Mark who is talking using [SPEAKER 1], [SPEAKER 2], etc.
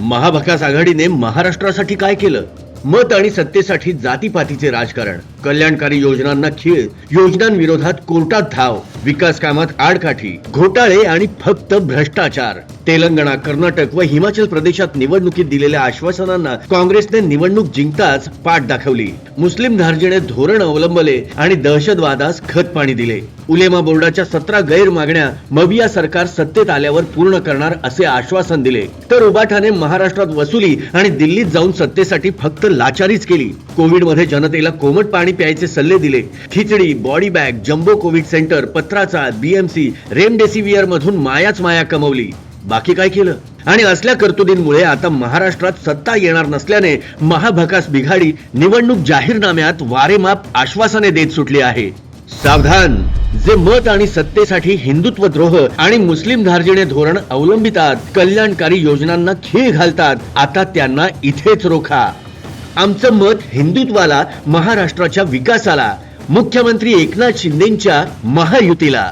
[SPEAKER 1] महाभकास आघाडीने महाराष्ट्रासाठी काय केलं? मत आणि सत्तेसाठी जातीपातीचे राजकारण कल्याणकारी योजनांना खीळ योजनांविरोधात कोर्टात धाव. विकास कामात आडकाठी घोटाळे आणि फक्त भ्रष्टाचार. तेलंगणा कर्नाटक व हिमाचल प्रदेशात निवडणुकीत दिलेल्या आश्वासनांना काँग्रेसने निवडणूक जिंकताच पाठ दाखवली. मुस्लिम धार्जिणे धोरण अवलंबले आणि दहशतवादास खत पाणी दिले. उलेमा बोर्डाच्या सतरा गैरमागण्या मविया सरकार सत्तेत आल्यावर पूर्ण करणार असे आश्वासन दिले. तर उबाठाने महाराष्ट्रात वसुली आणि दिल्लीत जाऊन सत्तेसाठी फक्त लाचारीच केली. कोविडमध्ये जनतेला कोमट पाणी प्यायचे सल्ले दिले. खिचडी body bag jumbo COVID centre पत्राचा बीएमसी रेमडेसिव्हिअर मधून मायाच माया कमवली. बाकी काय केलं? आणि असल्या कर्तुदींमुळे आता महाराष्ट्रात सत्ता येणार नसल्याने महाभकास बिघाडी निवडणूक जाहीरनाम्यात वारेमाप आश्वासने देत सुटली आहे. सावधान! जे मत आणि सत्तेसाठी हिंदुत्व द्रोह आणि मुस्लिम धार्जिणे धोरण अवलंबितात कल्याणकारी योजनांना खीळ घालतात आता त्यांना इथेच रोखा. आमचं मत हिंदुत्वाला महाराष्ट्राच्या विकासाला मुख्यमंत्री एकनाथ शिंदेच्या महायुतीला.